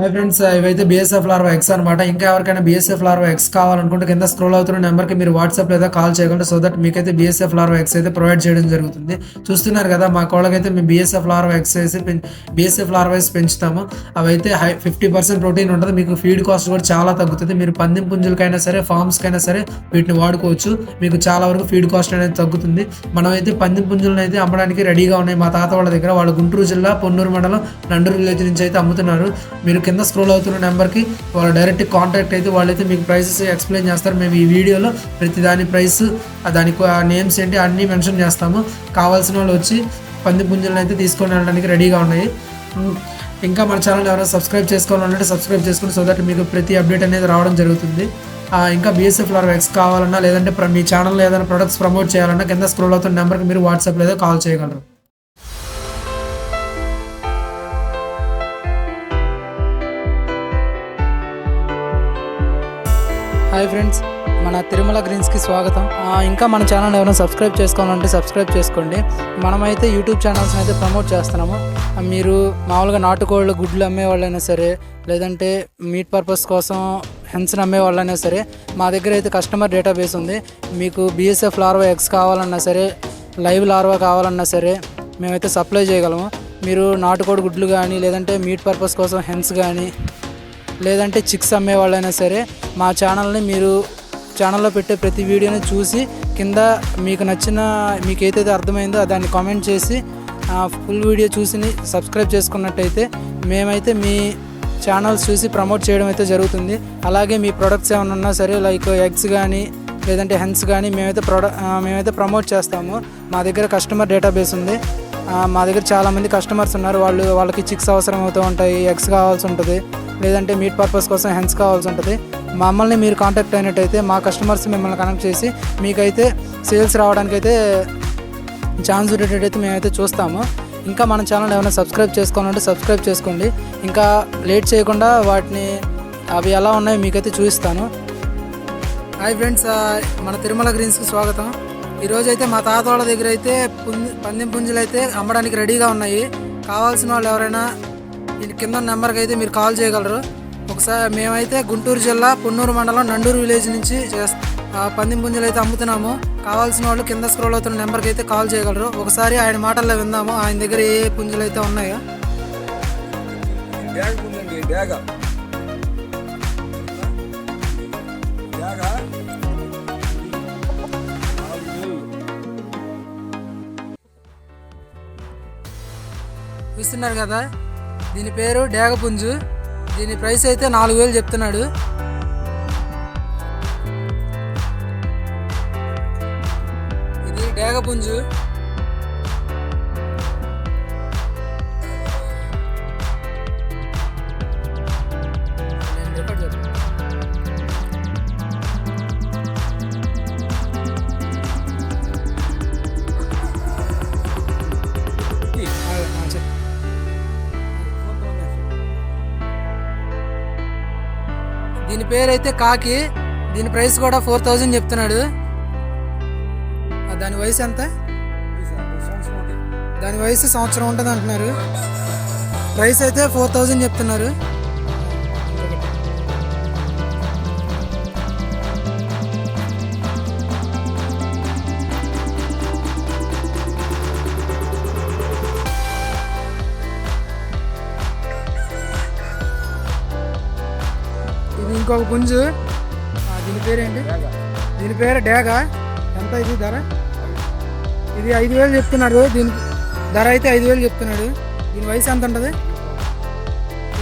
Hi friends ఇవైతే BSF larva X అనమాట ఇంకా ఎవరికైనా బిఎస్ఎఫ్ లార్వా ఎక్స్ కావాలనుకుంటే కింద స్క్రోల్ అవుతున్న నెంబర్కి మీరు వాట్సాప్ లేదా కాల్ చేయగలరు. సో దట్ మీకైతే బిఎస్ఎఫ్ లార్వా ఎక్స్ అయితే ప్రొవైడ్ చేయడం జరుగుతుంది. చూస్తున్నారు కదా మా కోళ్ళకైతే మేము బిఎస్ఎఫ్ లార్వా ఎక్స్ వేసి బిఎస్ఎఫ్ లార్వా వేసి పెంచుతాము. అవైతే హై ఫిఫ్టీ పర్సెంట్ ప్రోటీన్ ఉంటుంది. మీకు ఫీడ్ కాస్ట్ కూడా చాలా తగ్గుతుంది. మీరు పందెం పుంజులకైనా సరే ఫార్మ్స్కైనా సరే వీటిని వాడుకోవచ్చు. మీకు చాలా వరకు ఫీడ్ కాస్ట్ అనేది తగ్గుతుంది. మనమైతే పందెం పుంజులను అయితే అమ్మడానికి రెడీగా ఉన్నాయి. మా తాత వాళ్ళ దగ్గర. వాళ్ళు గుంటూరు జిల్లా పొన్నూరు మండలం నండూరు విలేజ్ నుంచి అయితే అమ్ముతున్నారు. మీరు కింద స్క్రోల్ అవుతున్న నెంబర్కి వాళ్ళు డైరెక్ట్ కాంటాక్ట్ అయితే వాళ్ళైతే మీకు ప్రైసెస్ ఎక్స్ప్లెయిన్ చేస్తారు. మేము ఈ వీడియోలో ప్రతి దాని ప్రైస్ దానికి నేమ్స్ ఏంటి అన్నీ మెన్షన్ చేస్తాము. కావాల్సిన వాళ్ళు వచ్చి పంది పుంజులను అయితే తీసుకొని వెళ్ళడానికి రెడీగా ఉన్నాయి. ఇంకా మన ఛానల్ ఎవరైనా సబ్స్క్రైబ్ చేసుకోవాలంటే సబ్స్క్రైబ్ చేసుకుని సో దట్ మీకు ప్రతి అప్డేట్ అనేది రావడం జరుగుతుంది. ఇంకా బీఎస్ఎఫ్ లార్ ఎక్స్ కావాలన్నా లేదంటే మీ ఛానల్లో ఏదైనా ప్రొడక్ట్స్ ప్రమోట్ చేయాలన్నా కింద స్క్రోల్ అవుతున్న నెంబర్కి మీరు వాట్సాప్ లేదా కాల్ చేయగలరు. హాయ్ ఫ్రెండ్స్ మన తిరుమల గ్రీన్స్కి స్వాగతం. ఇంకా మన ఛానల్ ఎవరైనా సబ్స్క్రైబ్ చేసుకోవాలంటే సబ్స్క్రైబ్ చేసుకోండి. మనమైతే యూట్యూబ్ ఛానల్స్ని అయితే ప్రమోట్ చేస్తున్నాము. మీరు మామూలుగా నాటుకోళ్ళు గుడ్లు అమ్మే వాళ్ళైనా సరే లేదంటే మీట్ పర్పస్ కోసం హెన్స్ని అమ్మే వాళ్ళైనా సరే మా దగ్గర అయితే కస్టమర్ డేటాబేస్ ఉంది. మీకు బీఎస్ఎఫ్ లార్వా ఎక్స్ కావాలన్నా సరే లైవ్ లార్వా కావాలన్నా సరే మేమైతే సప్లై చేయగలము. మీరు నాటుకోడి గుడ్లు కానీ లేదంటే మీట్ పర్పస్ కోసం హెన్స్ కానీ లేదంటే చిక్స్ అమ్మే వాళ్ళైనా సరే మా ఛానల్ని మీరు ఛానల్లో పెట్టే ప్రతి వీడియోని చూసి కింద మీకు నచ్చిన మీకు ఏదైతే అర్థమైందో దాన్ని కామెంట్ చేసి ఫుల్ వీడియో చూసి సబ్స్క్రైబ్ చేసుకున్నట్టయితే మేమైతే మీ ఛానల్స్ చూసి ప్రమోట్ చేయడం అయితే జరుగుతుంది. అలాగే మీ ప్రొడక్ట్స్ ఏమైనా ఉన్నా సరే లైక్ ఎగ్స్ కానీ లేదంటే హెన్స్ కానీ మేమైతే ప్రొడక్ట్ మేమైతే ప్రమోట్ చేస్తాము. మా దగ్గర కస్టమర్ డేటాబేస్ ఉంది. మా దగ్గర చాలామంది కస్టమర్స్ ఉన్నారు. వాళ్ళు వాళ్ళకి చిక్స్ అవసరం అవుతూ ఉంటాయి ఎగ్స్ కావాల్సి ఉంటుంది. లేదంటే మీట్ పర్పస్ కోసం హెన్స్ కావాల్సి ఉంటుంది. మమ్మల్ని మీరు కాంటాక్ట్ అయినట్టయితే మా కస్టమర్స్ మిమ్మల్ని కనెక్ట్ చేసి మీకైతే సేల్స్ రావడానికి అయితే ఛాన్స్ ఉండేటట్టయితే మేమైతే చూస్తాము. ఇంకా మన ఛానల్ ఏమైనా సబ్స్క్రైబ్ చేసుకోవాలంటే సబ్స్క్రైబ్ చేసుకోండి. ఇంకా లేట్ చేయకుండా వాటిని అవి ఎలా ఉన్నాయో మీకైతే చూపిస్తాను. హాయ్ ఫ్రెండ్స్ మన తిరుమల గ్రీన్స్కి స్వాగతం. ఈరోజైతే మా తాత వాళ్ళ దగ్గర అయితే పుంజి పందెం పుంజులు అయితే అమ్మడానికి రెడీగా ఉన్నాయి. కావాల్సిన వాళ్ళు ఎవరైనా ఈ కింద నెంబర్కి అయితే మీరు కాల్ చేయగలరు. ఒకసారి మేమైతే గుంటూరు జిల్లా పొన్నూరు మండలం నండూరు విలేజ్ నుంచి పందెం పుంజులు అయితే అమ్ముతున్నాము. కావాల్సిన వాళ్ళు కింద స్క్రోల్ అవుతున్న నెంబర్కి అయితే కాల్ చేయగలరు. ఒకసారి ఆయన మాటల్లో విందాము. ఆయన దగ్గర ఏ పుంజులు అయితే ఉన్నాయో. చూస్తున్నారు కదా? దీని పేరు డేగపుంజు. దీని ప్రైస్ అయితే నాలుగు వేలు చెప్తున్నాడు. ఇది డేగపుంజు. దీని పేరు అయితే కాకి. దీని ప్రైస్ కూడా ఫోర్ థౌజండ్ చెప్తున్నాడు. దాని వయసు ఎంత? దాని వయసు సంవత్సరం ఉంటుంది అంటున్నారు ప్రైస్ అయితే ఫోర్ థౌజండ్ చెప్తున్నారు. ఇది ఇంకొక పుంజు. దీని పేరేంటి? దీని పేరు డేగా. ఎంత ఇది ధర? ఇది ఐదు వేలు చెప్తున్నాడు. దీని ధర అయితే ఐదు వేలు చెప్తున్నాడు. దీని వయసు ఎంత ఉంటుంది?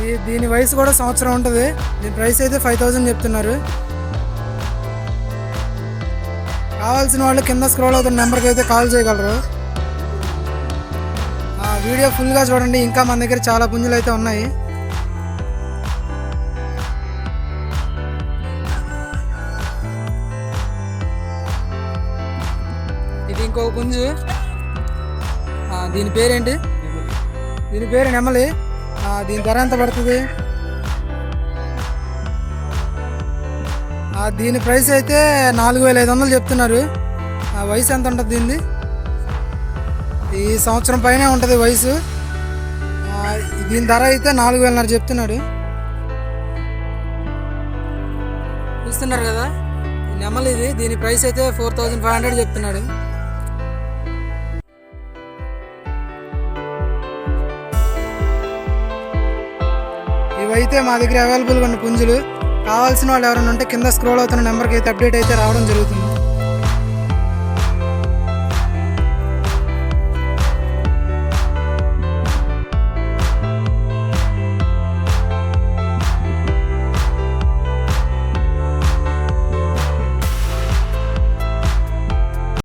ఈ దీని వయసు కూడా సంవత్సరం ఉంటుంది. దీని ప్రైస్ అయితే ఫైవ్ థౌజండ్ చెప్తున్నారు. కావాల్సిన వాళ్ళు కింద స్క్రోల్ అవుతున్న నెంబర్కి అయితే కాల్ చేయగలరు. ఆ వీడియో ఫుల్గా చూడండి. ఇంకా మన దగ్గర చాలా పుంజులు అయితే ఉన్నాయి. ఇంకో ఇంకొక పుంజు దీని పేరేంటి? దీని పేరు నెమలి. దీని ధర ఎంత పడుతుంది? దీని ప్రైస్ అయితే నాలుగు వేల ఐదు వందలు చెప్తున్నారు. ఆ, వయసు ఎంత ఉంటుంది దీన్ని ఈ సంవత్సరం పైనే ఉంటుంది వయసు. దీని ధర అయితే నాలుగు వేలన్నర చెప్తున్నాడు. చూస్తున్నారు కదా? నెమలి ఇది దీని ప్రైస్ అయితే ఫోర్ థౌజండ్ ఫైవ్ హండ్రెడ్ చెప్తున్నాడు. అయితే మా దగ్గర అవైలబుల్గా ఉన్న పుంజులు. కావాల్సిన వాళ్ళు ఎవరైనా ఉంటే కింద స్క్రోల్ అవుతున్న నెంబర్కి అయితే అప్డేట్ అయితే రావడం జరుగుతుంది.